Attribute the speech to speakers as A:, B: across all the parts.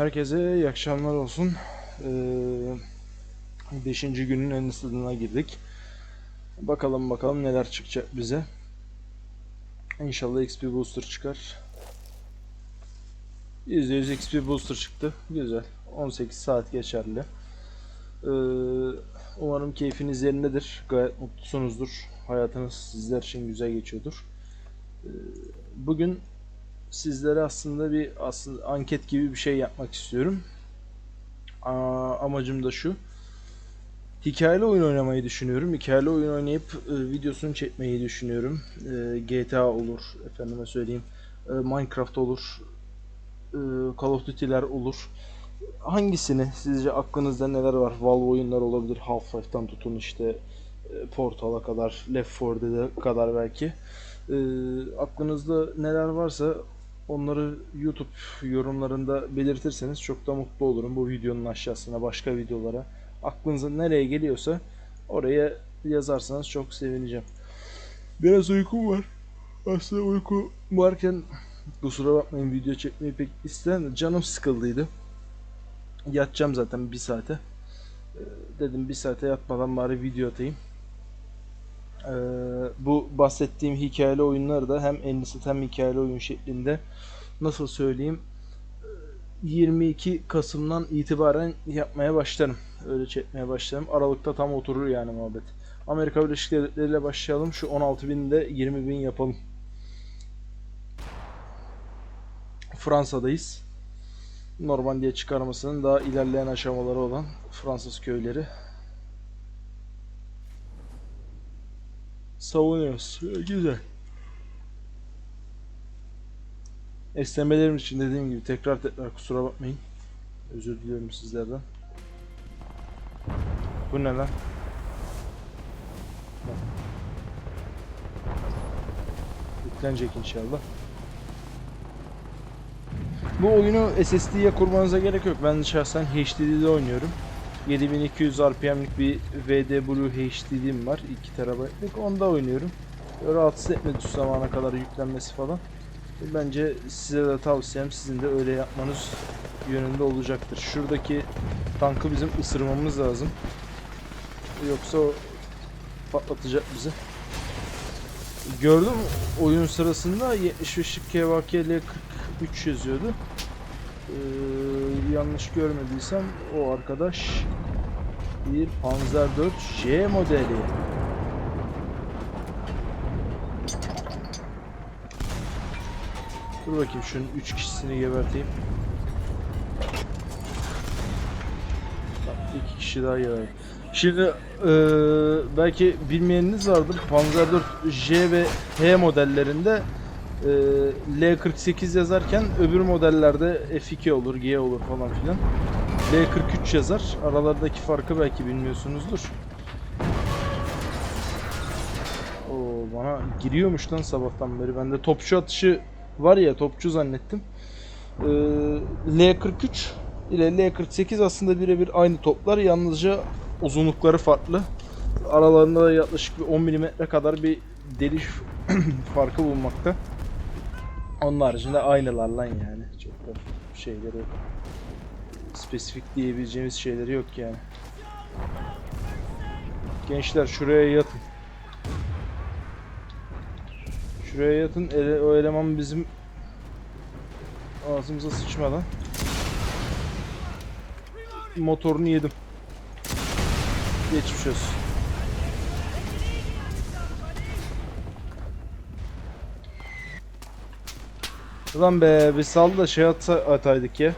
A: Herkese iyi akşamlar olsun. Ee, beşinci günün en ısıdığına girdik. Bakalım bakalım neler çıkacak bize. İnşallah XP Booster çıkar. %100 XP Booster çıktı. Güzel. 18 saat geçerli. Ee, umarım keyfiniz yerindedir. Gayet mutlusunuzdur. Hayatınız sizler için güzel geçiyordur. Ee, bugün sizlere aslında bir aslında anket gibi bir şey yapmak istiyorum. Aa, amacım da şu. Hikayeli oyun oynamayı düşünüyorum. Hikayeli oyun oynayıp e, videosunu çekmeyi düşünüyorum. E, GTA olur, efendime söyleyeyim, e, Minecraft olur, e, Call of Duty'ler olur. Hangisini sizce aklınızda neler var? Valve oyunlar olabilir. Half-Life'tan tutun işte e, Portal'a kadar, Left 4 Dead'e kadar belki. E, aklınızda neler varsa onları YouTube yorumlarında belirtirseniz çok da mutlu olurum. Bu videonun aşağısına başka videolara aklınıza nereye geliyorsa oraya yazarsanız çok sevineceğim. Biraz uykum var. Aslında uyku varken kusura bakmayın video çekmeyi pek istemedim. Canım sıkıldıydı. Yatacağım zaten bir saate. Ee, Dedim bir saate yatmadan bari video atayım. Ee, bu bahsettiğim hikayeli oyunları da hem enlisted hem hikayeli oyun şeklinde nasıl söyleyeyim 22 Kasım'dan itibaren yapmaya başlarım. Öyle çekmeye başlarım. Aralıkta tam oturur yani muhabbet. Amerika Birleşik Devletleri ile başlayalım. Şu 16.000'de 20.000 yapalım. Fransa'dayız. Normandiya çıkarmasının daha ilerleyen aşamaları olan Fransız köyleri. Savunuyoruz. Güzel. Esnemelerim için dediğim gibi tekrar tekrar kusura bakmayın. Özür diliyorum sizlerden. Bu ne lan? Yüklenecek inşallah. Bu oyunu SSD'ye kurmanıza gerek yok. Ben şahsen HDD'de oynuyorum. 7200 RPM'lik bir Blue HDD'm var. 2 TB'lik. Onda oynuyorum. Rahatsız etmedi şu zamana kadar yüklenmesi falan. Bence size de tavsiyem sizin de öyle yapmanız yönünde olacaktır. Şuradaki tankı bizim ısırmamız lazım. Yoksa o patlatacak bizi. Gördüm oyun sırasında 75'lik KVKL 43 yazıyordu. Ee, yanlış görmediysem o arkadaş bir Panzer 4 J modeli. Dur bakayım şunun 3 kişisini geberteyim. İki kişi daha geberdi. Şimdi eee, belki bilmeyeniniz vardır. Panzer 4 J ve H modellerinde L48 yazarken öbür modellerde F2 olur, G olur falan filan. L43 yazar. Aralardaki farkı belki bilmiyorsunuzdur. Oo bana giriyormuş lan sabahtan beri. Ben de topçu atışı var ya topçu zannettim. Ee, L43 ile L48 aslında birebir aynı toplar. Yalnızca uzunlukları farklı. Aralarında da yaklaşık bir 10 mm kadar bir deliş farkı bulunmakta. Onun haricinde aynılar lan yani. Çok da şeyleri. Spesifik diyebileceğimiz şeyleri yok yani. Gençler şuraya yatın. Şuraya yatın. Ele, o eleman bizim ağzımıza sıçmadan. Motorunu yedim. Geçmiş olsun. Ulan be bir sal da şey atsa, ataydık ya.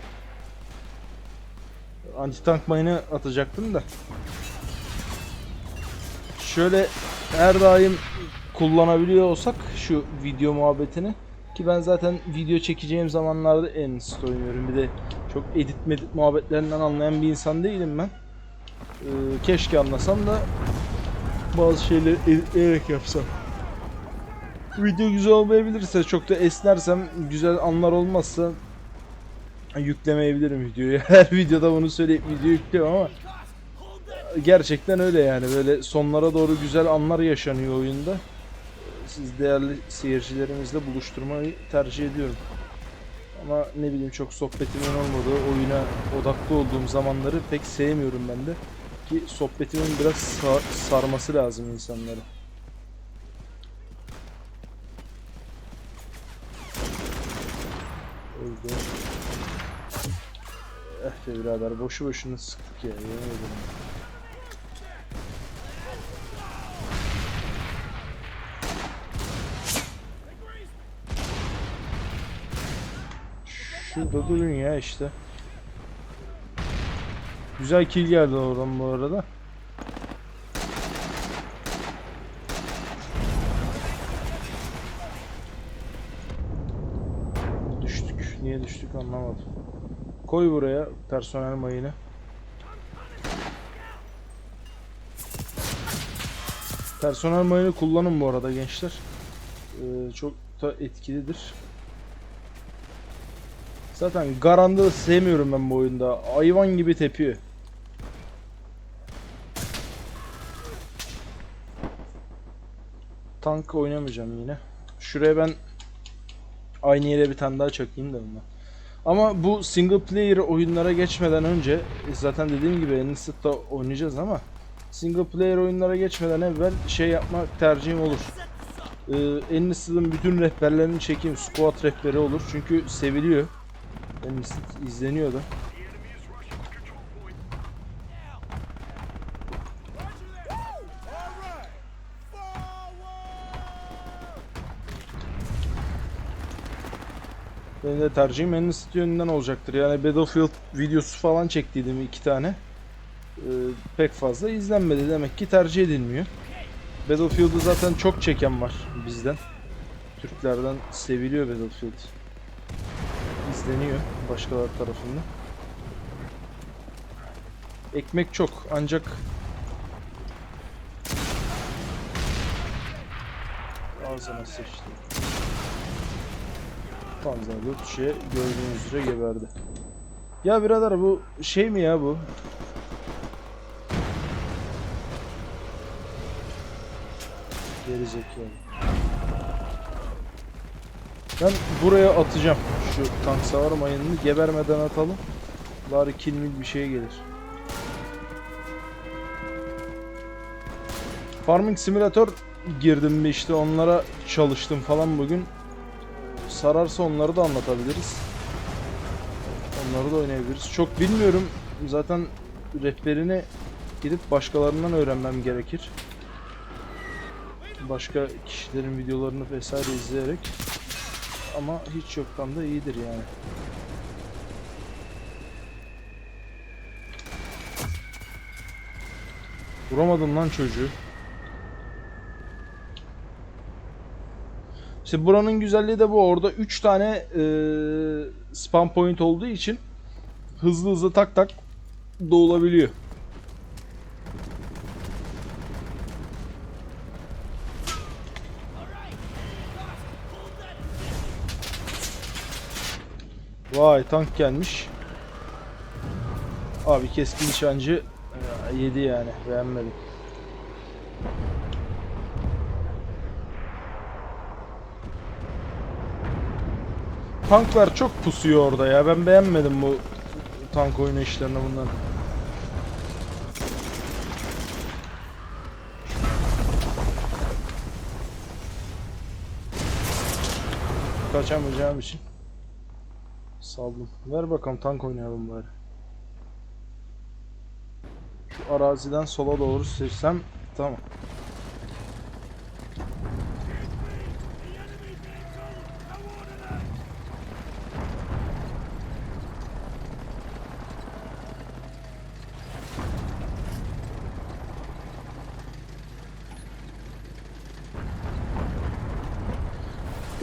A: Anti tank mayını atacaktım da. Şöyle her daim kullanabiliyor olsak şu video muhabbetini ki ben zaten video çekeceğim zamanlarda en sık oynuyorum. Bir de çok edit medit muhabbetlerinden anlayan bir insan değilim ben. Ee, keşke anlasam da bazı şeyleri editleyerek yapsam. Video güzel olmayabilirse çok da esnersem güzel anlar olmazsa yüklemeyebilirim videoyu. Her videoda bunu söyleyip video yüklüyorum ama gerçekten öyle yani böyle sonlara doğru güzel anlar yaşanıyor oyunda. Siz değerli seyircilerimizle buluşturmayı tercih ediyorum. Ama ne bileyim çok sohbetimin olmadığı, oyuna odaklı olduğum zamanları pek sevmiyorum ben de. Ki sohbetimin biraz sa- sarması lazım insanları. Öldü. Eh be birader boşu boşuna sıktık ya yemin ederim. Şurada durun ya işte. Güzel kill geldi oradan bu arada. Anlamadım. Koy buraya personel mayını. Personel mayını kullanın bu arada gençler. Ee, çok da etkilidir. Zaten Garand'ı sevmiyorum ben bu oyunda. Hayvan gibi tepiyor. Tank oynamayacağım yine. Şuraya ben aynı yere bir tane daha çakayım da bundan. Ama bu single player oyunlara geçmeden önce zaten dediğim gibi Enlisted'da oynayacağız ama single player oyunlara geçmeden evvel şey yapmak tercihim olur. Ee, Enlisted'ın bütün rehberlerini çekeyim. Squad rehberi olur. Çünkü seviliyor. Enlisted izleniyor da. Benim de tercihim Enlisted yönünden olacaktır. Yani Battlefield videosu falan çektiydim iki tane. Ee, pek fazla izlenmedi. Demek ki tercih edilmiyor. Battlefield'ı zaten çok çeken var bizden. Türklerden seviliyor Battlefield. İzleniyor başkaları tarafından. Ekmek çok ancak ağzına sıçtı. Panzerli şey gördüğünüz üzere geberdi. Ya birader bu şey mi ya bu? Geri zekalı. Ben buraya atacağım şu tank savar mayınını gebermeden atalım. Bari kilmil bir şey gelir. Farming Simulator girdim işte onlara çalıştım falan bugün. Sararsa onları da anlatabiliriz. Onları da oynayabiliriz. Çok bilmiyorum. Zaten rehberini gidip başkalarından öğrenmem gerekir. Başka kişilerin videolarını vesaire izleyerek. Ama hiç yoktan da iyidir yani. Vuramadım lan çocuğu. İşte buranın güzelliği de bu. Orada 3 tane eee spam point olduğu için hızlı hızlı tak tak doğulabiliyor. Vay tank gelmiş. Abi keskin nişancı e, yedi yani beğenmedim. Tanklar çok pusuyor orada ya. Ben beğenmedim bu tank oynayışlarını bundan. Kaçamayacağım için saldım. Ver bakalım tank oynayalım bari. Şu araziden sola doğru sürsem tamam.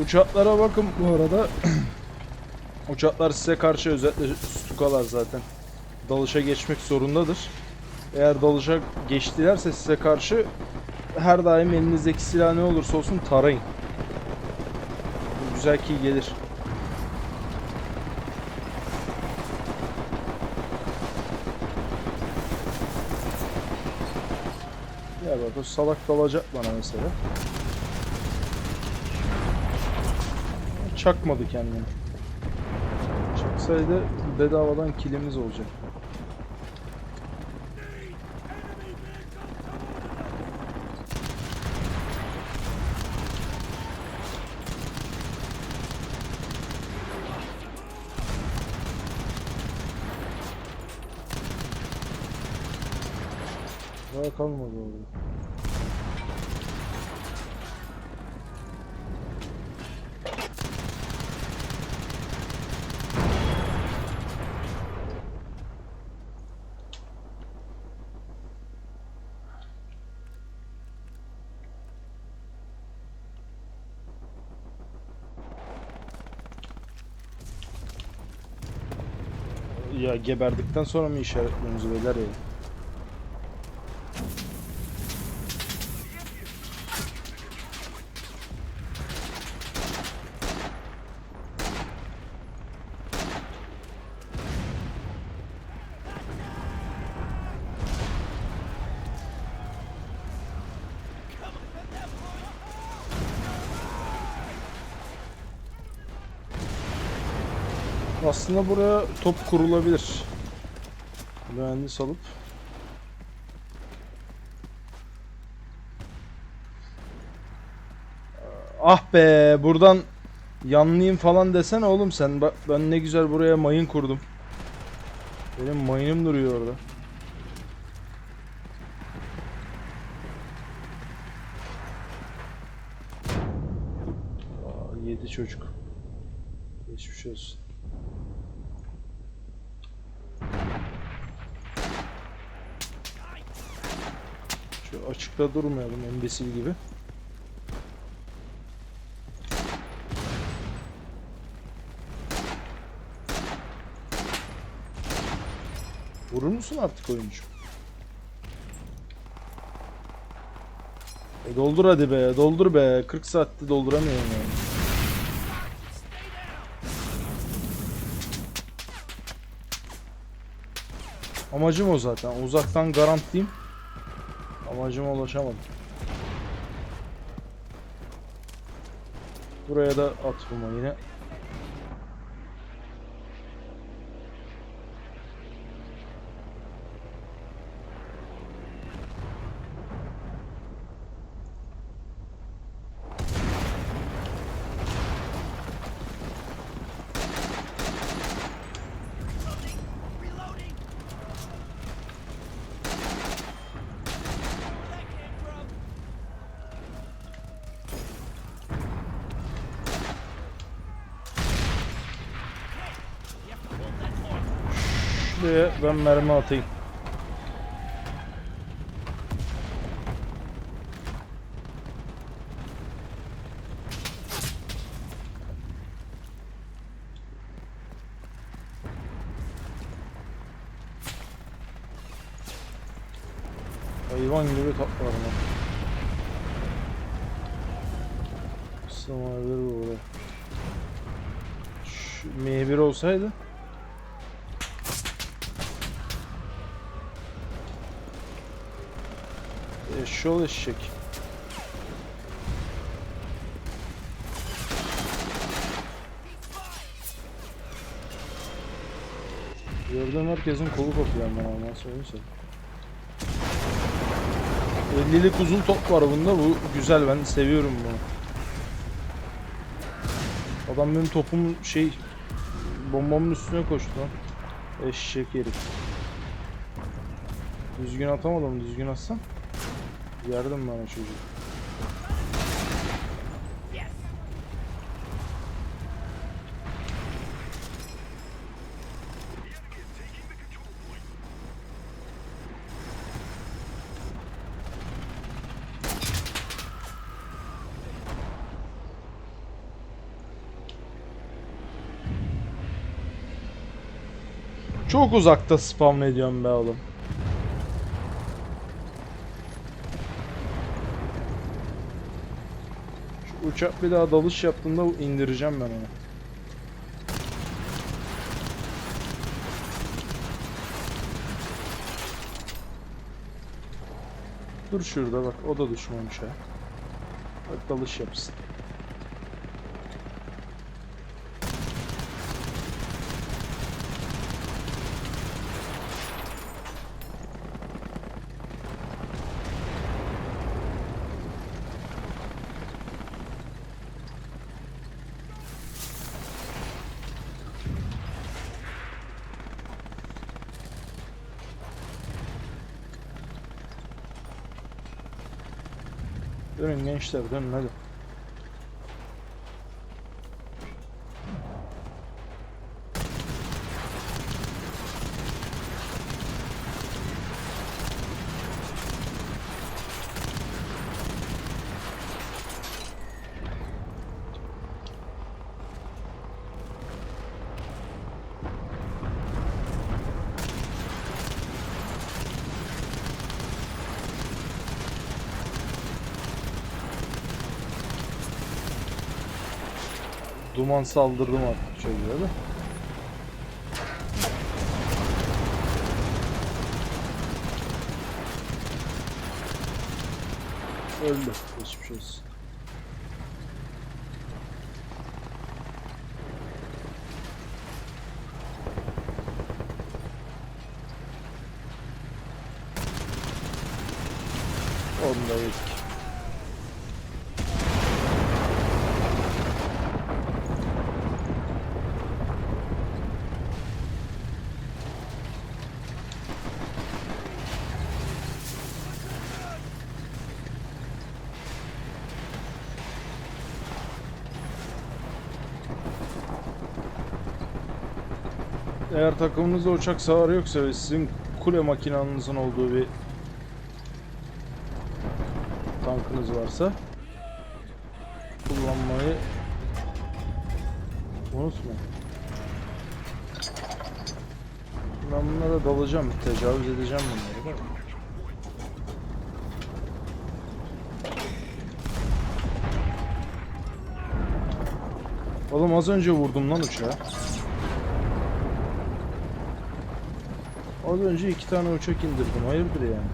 A: Uçaklara bakın bu arada. Uçaklar size karşı özellikle stukalar zaten. Dalışa geçmek zorundadır. Eğer dalışa geçtilerse size karşı her daim elinizdeki silah ne olursa olsun tarayın. Bu güzel ki gelir. Ya bak o salak dalacak bana mesela. Çakmadı kendini. çıksaydı bedavadan kilimiz olacak. Daha kalmadı orada. Ya geberdikten sonra mı işaretliyorsunuz beyler ya? Aslında buraya top kurulabilir. Mühendis alıp. Ah be buradan yanlayayım falan desene oğlum sen. Bak ben ne güzel buraya mayın kurdum. Benim mayınım duruyor orada. Aa, yedi çocuk. Geçmiş olsun. Açıkta durmayalım embesil gibi. Vurur musun artık oyuncu? E doldur hadi be, doldur be. 40 saatte dolduramıyorum yani. Amacım o zaten. Uzaktan garantliyim. Amacıma ulaşamadım. Buraya da at yine. Şuraya ben mermi atayım. Hayvan gibi tatlar lan. Samaver oraya. Şu M1 olsaydı Eşşoğlu eşek. Gördüğüm herkesin kolu kopuyor ama söyleyeyim sana. 50'lik uzun top var bunda bu güzel ben seviyorum bunu. Adam benim topum şey bombamın üstüne koştu. Eşek herif. Düzgün atamadım düzgün atsam. Yardım bana çocuk. Çok uzakta spam ediyorum be oğlum. Şu uçak bir daha dalış yaptığında indireceğim ben onu. Dur şurada bak o da düşmemiş ha. Bak dalış yapsın. Gençler dönün Duman saldırdım artık çocuğa da. Öldü. Geçmiş olsun. Onu da yedik. Eğer takımınızda uçak savarı yoksa ve sizin kule makinanızın olduğu bir tankınız varsa kullanmayı unutmayın. Ben bunlara dalacağım, tecavüz edeceğim bunları? Oğlum az önce vurdum lan uçağa. Az önce iki tane uçak indirdim. Hayırdır yani?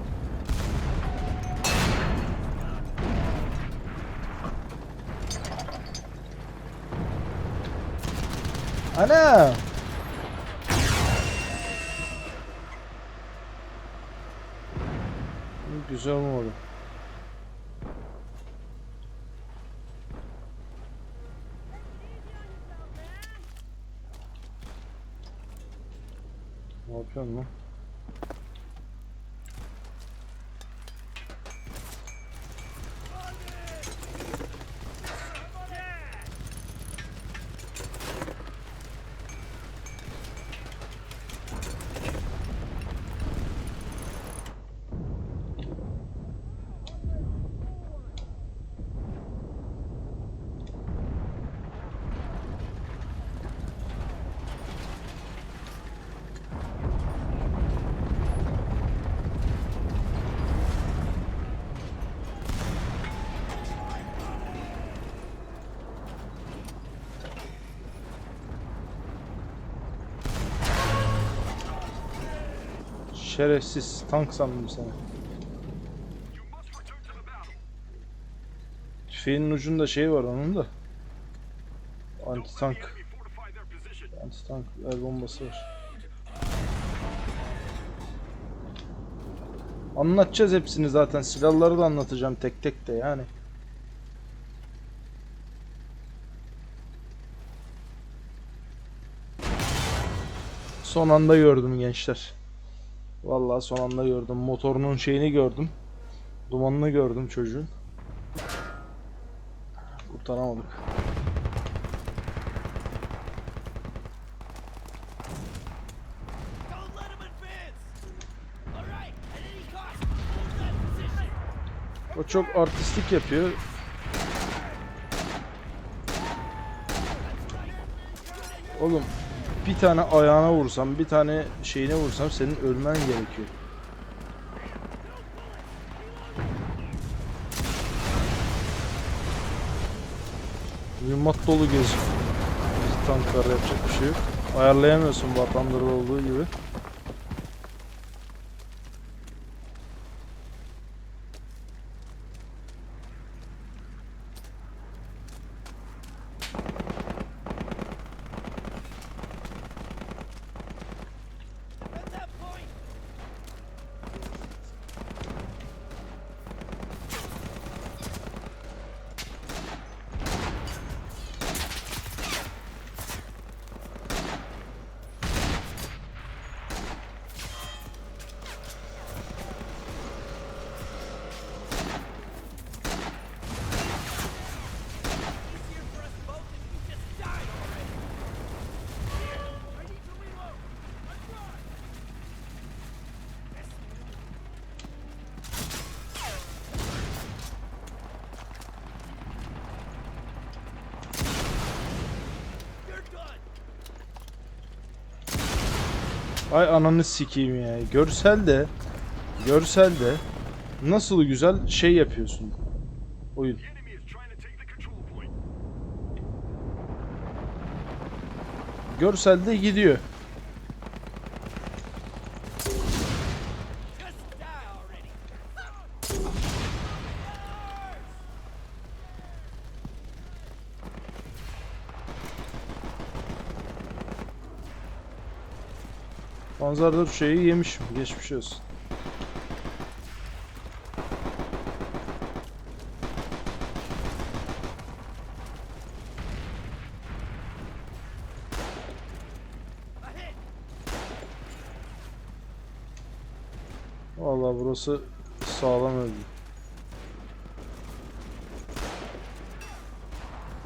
A: Ana! Güzel olmadı. Ne yapıyorsun Şerefsiz tank sandım seni. Tüfeğinin ucunda şey var onun da. Anti tank. Anti tank el bombası var. Anlatacağız hepsini zaten. Silahları da anlatacağım tek tek de yani. Son anda gördüm gençler. Vallahi son anda gördüm. Motorunun şeyini gördüm. Dumanını gördüm çocuğun. Kurtaramadık. O çok artistik yapıyor. Oğlum bir tane ayağına vursam, bir tane şeyine vursam senin ölmen gerekiyor. Mühimmat dolu. Bizi tanklar yapacak bir şey yok. Ayarlayamıyorsun vatandaşı olduğu gibi. Ay ananı sikeyim ya. Görsel de görsel de nasıl güzel şey yapıyorsun. Oyun.
B: The enemy
A: Manzarada şeyi yemişim. Geçmiş olsun.
C: A hit.
A: Vallahi burası sağlam öldü.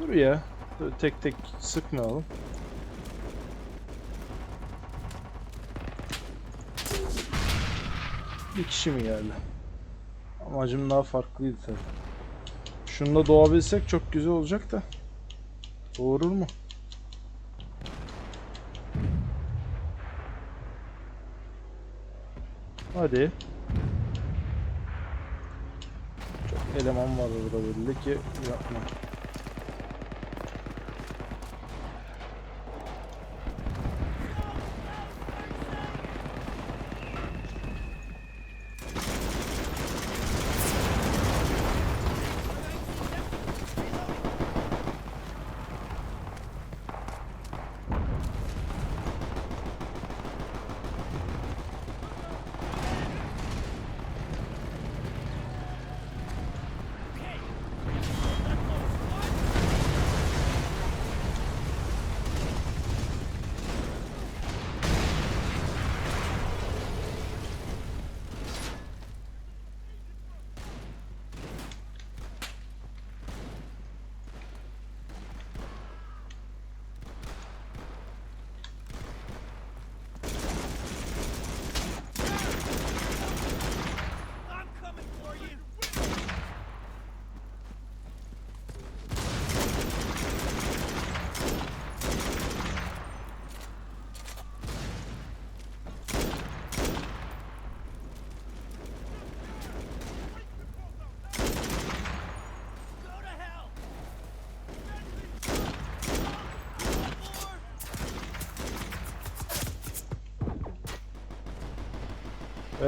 A: Dur ya. Tek tek sıkmayalım. Bir kişi mi geldi? Amacım daha farklıydı tabii. Şunda doğabilsek çok güzel olacak da. Doğurur mu? Hadi. Çok eleman var burada belli ki yapma.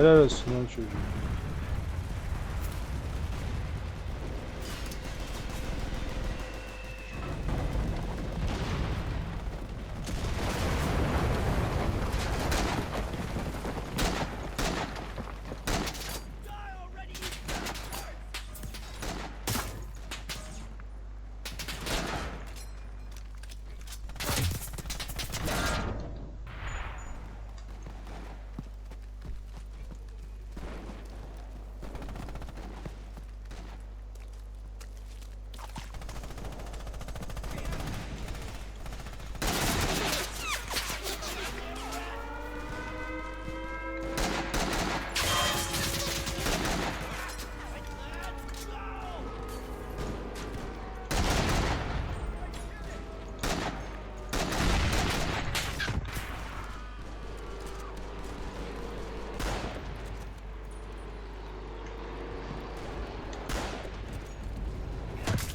A: Helal olsun lan çocuğum.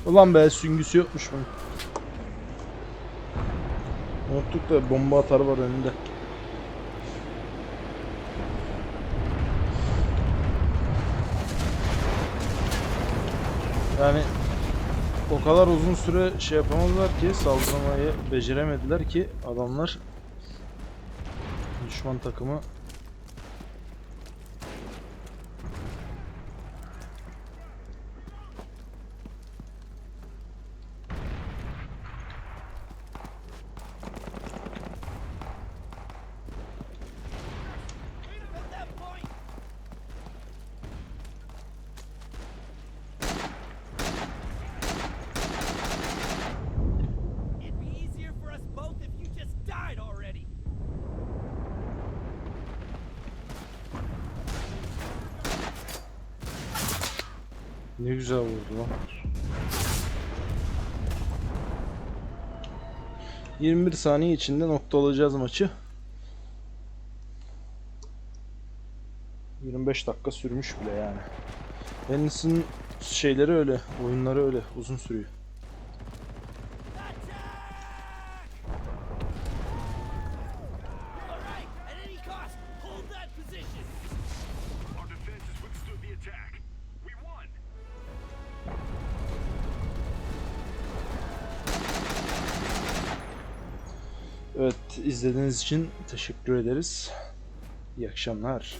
A: Ulan be süngüsü yokmuş bunun. Unuttuk da bomba atarı var önünde. Yani o kadar uzun süre şey yapamadılar ki saldırmayı beceremediler ki adamlar düşman takımı Ne güzel vurdu lan. 21 saniye içinde nokta alacağız maçı. 25 dakika sürmüş bile yani. Hennis'in şeyleri öyle, oyunları öyle uzun sürüyor. İzlediğiniz için teşekkür ederiz. İyi akşamlar.